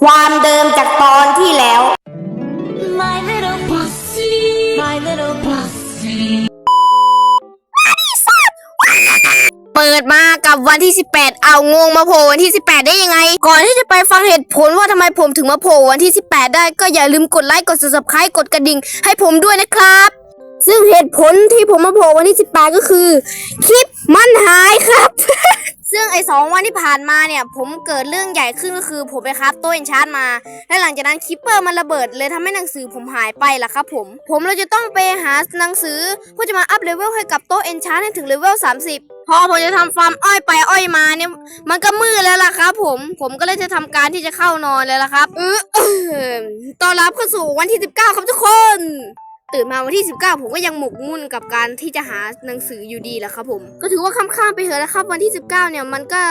ความเดิมจากตอนที่แล้ว My little pussy, my little pussy. เปิดมากับวันที่ 18 เอางงมาโผล่วันที่ 18 ได้ยังไง ก่อนที่จะไปฟังเหตุผลว่าทำไมผมถึงมาโผล่วันที่ 18 ได้ก็อย่าลืมกดไลค์กด subscribe กดกระดิ่งให้ผมด้วยนะครับ ซึ่งเหตุผลที่ผมมาโผล่วันที่ 18 ก็คือ คลิป มันหายครับ ซึ่งไอ้สองวันที่ผ่านมาเนี่ย ผมเกิดเรื่องใหญ่ขึ้นก็คือ ผมไปครับโต๊ะเอนชาร์มา และหลังจากนั้นคิปเปอร์มันระเบิดเลยทำให้หนังสือผมหายไปล่ะครับผม ผมเราจะต้องไปหาหนังสือเพื่อจะมาอัพเลเวลให้กับโต๊ะเอนชาร์ให้ถึงเลเวล30พอผมจะทำฟาร์มอ้อยไปอ้อยมาเนี่ย มันก็มืดแล้วล่ะครับ ผมผมก็เลยจะทำการที่จะเข้านอนเลยล่ะครับเออเออต้อนรับเข้าสู่วันที่ 19 ครับทุกคน ตื่นมาวันที่ 19 ผมก็ยังหมกมุ่นกับการที่จะหาหนังสืออยู่ดีแหละครับผม ก็ถือว่าค่ำๆไปเถอะนะครับ วันที่ 19 เนี่ยมันก็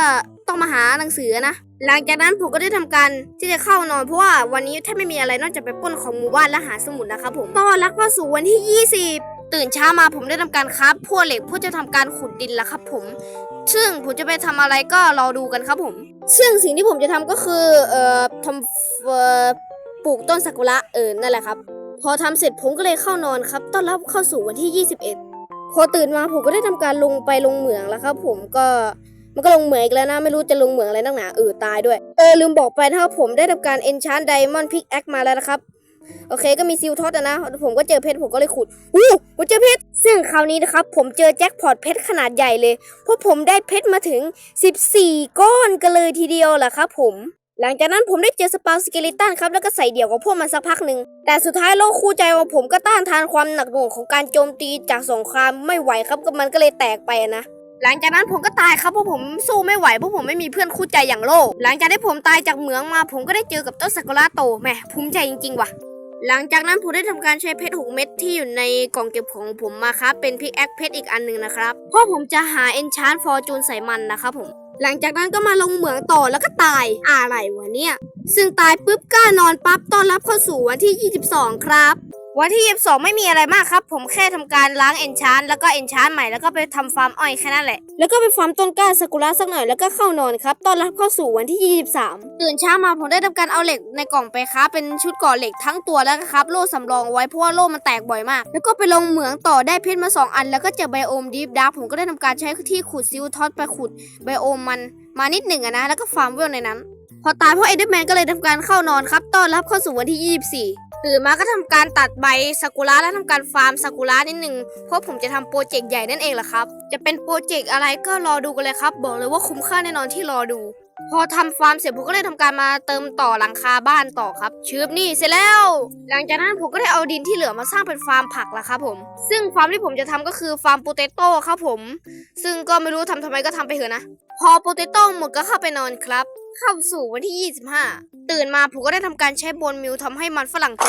ต้องมาหาหนังสือนะ หลังจากนั้นผมก็ได้ทำการที่จะเข้านอนเพราะว่าวันนี้แทบไม่มีอะไรนอกจากไปป้นของหมู่บ้านและหาสมุดนะครับผมต้อนรับเข้าสู่วันที่ 20 ตื่นเช้ามาผมได้ทำการคราฟพวกเหล็กเพื่อจะทำการขุดดินแล้วครับผม ซึ่งผมจะไปทำอะไรก็รอดูกันครับผม ซึ่งสิ่งที่ผมจะทำก็คือเอ่อทำเอ่อปลูกต้นซากุระเออนั่นแหละครับ พอทำเสร็จผมก็เลยเข้านอนครับ ต้อนรับเข้าสู่วันที่ 21 พอตื่นมาผมก็ได้ทำการลงไปลงเหมืองแล้วครับ ผมก็มันก็ลงเหมืองอีกแล้วนะ ไม่รู้จะลงเหมืองอะไรนักหนาเออตายด้วย เออลืมบอกไปนะครับผมได้ทำการเอนชานไดมอนด์พิกแอคมาแล้วนะครับโอเคก็มีซิลท็อตนะ ผมก็เจอเพชรผมก็เลยขุดอู้ผมเจอเพชรซึ่งคราวนี้นะครับ ผมเจอแจ็คพอตเพชรขนาดใหญ่เลย เพราะผมได้เพชรมาถึง 14 ก้อนกันเลยทีเดียวแหละครับผม หลังจากนั้นผมได้เจอสปาสเกลิตันครับแล้วก็ใส่เดี่ยวกับพวกมันสักพักหนึ่ง แต่สุดท้ายโลกคู่ใจของผมก็ต้านทานความหนักหน่วงของการโจมตีจากสงครามไม่ไหวครับก็มันก็เลยแตกไปนะ หลังจากนั้นผมก็ตายครับเพราะผมสู้ไม่ไหวเพราะผมไม่มีเพื่อนคู่ใจอย่างโลก หลังจากที่ผมตายจากเหมืองมา ผมก็ได้เจอกับต้นซากุระโตแหมภูมิใจจริงๆว่ะหลังจากนั้นผมได้ทำการใช้เพชรหกเม็ดที่อยู่ในกล่องเก็บของผมมาครับเป็นพิกแอคเพชรอีกอันหนึ่งนะครับเพราะผมจะหาเอนชานฟอร์จูนใส่มันนะครับผม หลังจากนั้นก็มาลงเหมืองต่อแล้วก็ตายอะไรวะเนี่ย ซึ่งตายปุ๊บก็นอนปั๊บต้อนรับเข้าสู่วันที่ 22 ครับ วันที่ 22 ไม่มีอะไรมากครับ ผมแค่ทำการล้างเอนชานแล้วก็เอนชานใหม่แล้วก็ไปทำฟาร์มอ้อยแค่นั้นแหละ แล้วก็ไปฟาร์มต้นกล้าซากุระสักหน่อยแล้วก็เข้านอนครับต้อนรับเข้าสู่วันที่ 23 ตื่นเช้ามาผมได้ทำการเอาเหล็กในกล่องไปครับเป็นชุดก่อเหล็กทั้งตัวแล้วก็ครับ โล่สำรองไว้เพราะว่าโล่มันแตกบ่อยมาก แล้วก็ไปลงเหมืองต่อได้เพชรมาสองอัน แล้วก็เจอไบโอมดีฟดาร์กผมก็ได้ทำการใช้ที่ขุดซิลท็อตไปขุดไบโอมมันมานิดหนึ่งอะนะแล้วก็ฟาร์มเวลในนั้น พอตายเพราะเอเดอร์แมนก็เลยทำการเข้านอนครับต้อนรับเข้าสู่วันที่ 24 ตื่นมาก็ทำการตัดใบซากุระและทำการฟาร์มซากุระนิดหนึ่งเพราะผมจะทำโปรเจกต์ใหญ่นั่นเองแหละครับ จะเป็นโปรเจกต์อะไรก็รอดูกันเลยครับ บอกเลยว่าคุ้มค่าแน่นอนที่รอดู พอทำฟาร์มเสร็จผมก็เลยทำการมาเติมต่อหลังคาบ้านต่อครับชืบนี่เสร็จแล้ว หลังจากนั้นผมก็ได้เอาดินที่เหลือมาสร้างเป็นฟาร์มผักละครับผม ซึ่งฟาร์มที่ผมจะทำก็คือฟาร์มโปเตโต้ครับผม ซึ่งก็ไม่รู้ทำทำไมก็ทำไปเถอะนะ พอโปเตโต้หมดก็เข้าไปนอนครับเข้าสู่วันที่ 25 ตื่นมาผมก็ได้ทำการใช้บนมิลทำให้มันฝรั่งโต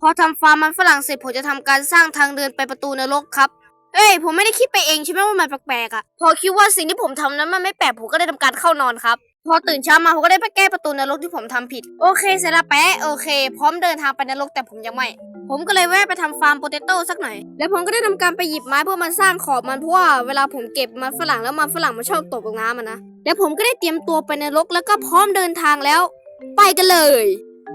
พอทำฟาร์มมันฝรั่งเสร็จผมจะทำการสร้างทางเดินไปประตูนรกครับ เอ้ยผมไม่ได้คิดไปเองใช่ไหมว่ามันแปลกๆอะ่ะ พอคิดว่าสิ่งที่ผมทำนั้นมันไม่แปลกผมก็ได้ทำการเข้านอนครับ พอตื่นเช้ามาผมก็ได้ไปแก้ประตูนรกที่ผมทำผิด โอเคเสร็จแล้วแปะโอเค พร้อมเดินทางไปนรกแต่ผมยังไม่ ผมก็เลยแวะไปทำฟาร์มโปเตโต้สักหน่อย แล้วผมก็ได้ทำการไปหยิบไม้เพื่อมาสร้างขอบมันเพราะว่าเวลาผมเก็บมันฝรั่งแล้วมันฝรั่งมันชอบตกลงน้ำมันนะ แล้วผมก็ได้เตรียมตัวไปนรกแล้วก็พร้อมเดินทางแล้ว ไปกันเลย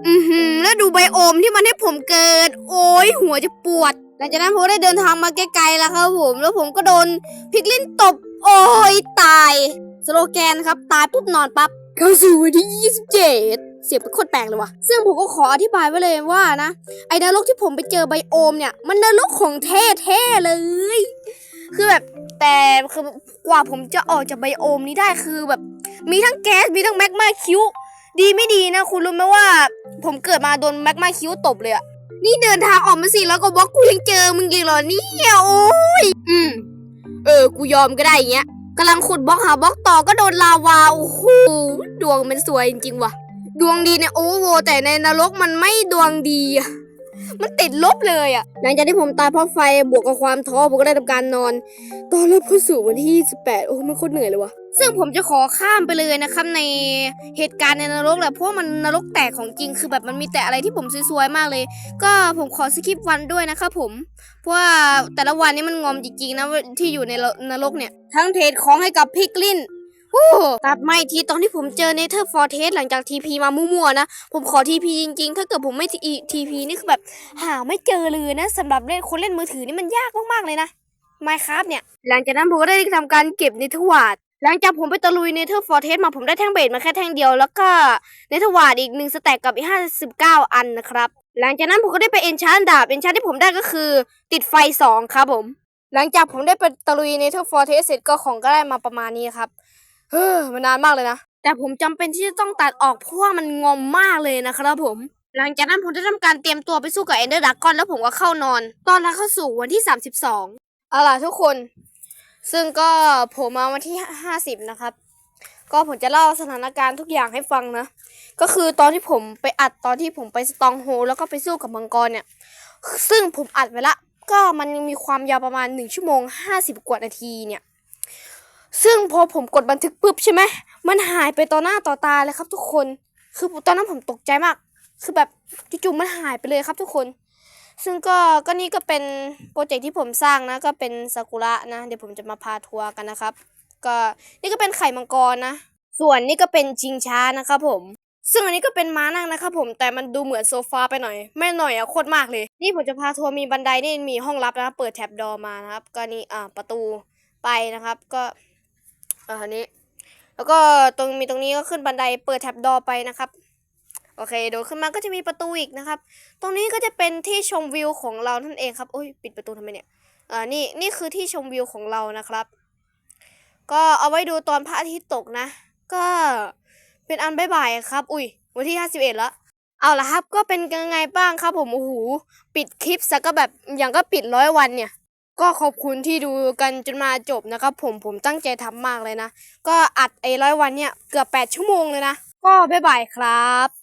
อือหือแล้วดูไบโอมที่มันให้ผมเกิด โอ้ยหัวจะปวด หลังจากนั้นผมได้เดินทางมาไกลๆแล้วครับผม แล้วผมก็โดนพิกลินตบ โอ้ยตาย โลแกนครับ ตายปุ๊บนอนปั๊บเข้าสู่วันที่ 27 เสียงเป็นโคตรแปลกเลยว่ะ ซึ่งผมก็ขออธิบายไว้เลยว่านะ ไอ้นรกที่ผมไปเจอไบโอมเนี่ย มันนรกของแท้ๆเลย คือแบบแต่คือกว่าผมจะออกจากไบโอมนี้ได้คือแบบ มีทั้งแก๊สมีทั้งแมกมาคิวดีไม่ดีนะ คุณรู้ไหมว่า ผมเกิดมาโดนแมกมาคิวตบเลยอะนี่เดินทางออกมาสิแล้วก็บล็อกกูยังเจอมึงอีกเหรอเนี่ยโอ้ยอืมเออ กูยอมก็ได้อย่างเงี้ย กำลังขุดบล็อกหาบล็อกต่อก็โดนลาวา โอ้โห ดวงมันสวยจริงๆว่ะ ดวงดีในโอเวอร์โวแต่ในนรกมันไม่ดวงดีอะ มันติดลบเลยอะหลังจากที่ผมตายเพราะไฟบวกกับความท้อผมก็ได้ทำการนอนตอนรับเข้าสู่วันที่ 28 โอ้มันโคตรเหนื่อยเลยว่ะซึ่งผมจะขอข้ามไปเลยนะครับในเหตุการณ์ในนรกแหละเพราะมันนรกแตกของจริงคือแบบมันมีแต่อะไรที่ผมซวยๆมากเลย ก็ผมขอสคิปวันด้วยนะครับผม เพราะว่าแต่ละวันนี้มันงอมจริงๆนะที่อยู่ในนรกเนี่ย ทั้งเทรดของให้กับพิกลิน โอ้ตัดไม่ทีตอนที่ผมเจอเนเธอร์ฟอร์เทสหลังจากทีพีมามั่วๆนะ ผมขอทีพีจริงๆ ถ้าเกิดผมไม่ทีพีนี่คือแบบ หาไม่เจอเลยนะสำหรับเล่นคนเล่นมือถือนี่มันยากมากๆเลยนะ Minecraft เนี่ย หลังจากนั้นผมก็ได้ทำการเก็บเนเธอร์วาดหลังจากผมไปตะลุยเนเธอร์ฟอร์เทสมาผมได้แท่งเบสมาแค่แท่งเดียว แล้วก็เนเธอร์วาดอีกหนึ่งสแต็กกับอีกห้าสิบเก้าอันนะครับหลังจากนั้นผมก็ได้ไปเอนชานดาบเอนชานที่ผมได้ก็คือ ติดไฟสองครับผม หลังจากผมได้ไปตะลุยเนเธอร์ฟอร์เทสเสร็จก็ของก็ได้มาประมาณนี้ครับ เฮ้อมันนานมากเลยนะ แต่ผมจำเป็นที่จะต้องตัดออกเพราะว่ามันงอมมากเลยนะครับผม หลังจากนั้นผมได้ทำการเตรียมตัวไปสู้กับเอนเดอร์ดักกอนแล้วผมก็เข้านอน ตอนนั้นเข้าสู่วันที่ 32เอาล่ะทุกคน ซึ่งก็ผมมาวันที่ 50 นะครับ ก็ผมจะเล่าสถานการณ์ทุกอย่างให้ฟังนะ ก็คือตอนที่ผมไปอัดตอนที่ผมไปสตองโฮแล้วก็ไปสู้กับมังกรเนี่ย ซึ่งผมอัดไว้ละ ก็มันยังมีความยาวประมาณ 1 ชั่วโมง 50 กว่านาทีเนี่ย ซึ่งพอผมกดบันทึกปุ๊บใช่ไหมมันหายไปต่อหน้าต่อตาเลยครับ ทุกคน คือตอนนั้นผมตกใจมาก คือแบบจู่ๆมันหายไปเลยครับ ทุกคน ซึ่งก็ก็นี่ก็เป็นโปรเจกต์ที่ผมสร้างนะ ก็เป็นซากุระนะ เดี๋ยวผมจะมาพาทัวร์กันนะครับ ก็นี่ก็เป็นไข่มังกรนะ ส่วนนี่ก็เป็นจิงช้านะครับผมซึ่งอันนี้ก็เป็นม้านั่งนะครับผมแต่มันดูเหมือนโซฟาไปหน่อย ไม่หน่อยอะโคตรมากเลย นี่ผมจะพาทัวร์มีบันไดนี่มีห้องลับนะเปิดแท็บดอมานะครับ ก็นี่อ่าประตูไปนะครับ ก็ อ่าอันนี้ แล้วก็ตรงมีตรงนี้ก็ขึ้นบันไดเปิดแท็บดอไปนะครับ โอเคโดดขึ้นมาก็จะมีประตูอีกนะครับ ตรงนี้ก็จะเป็นที่ชมวิวของเรานั่นเองครับโอ้ยปิดประตูทำไมเนี่ยอ่านี่นี่คือที่ชมวิวของเรานะครับ ก็เอาไว้ดูตอนพระอาทิตย์ตกนะ ก็เป็นอันบายบายครับ อุ้ยวันที่ 51 แล้วเอาละครับก็เป็นยังไงบ้างครับผมโอ้โหปิดคลิปซะก็แบบอย่างก็ปิดร้อยวันเนี่ย ก็ขอบคุณที่ดูกันจนมาจบนะครับ ผมผมตั้งใจทำมากเลยนะ ก็อัดไอ้ร้อยวันเนี่ยเกือบ 8 ชั่วโมงเลยนะ ก็บ๊ายบายครับ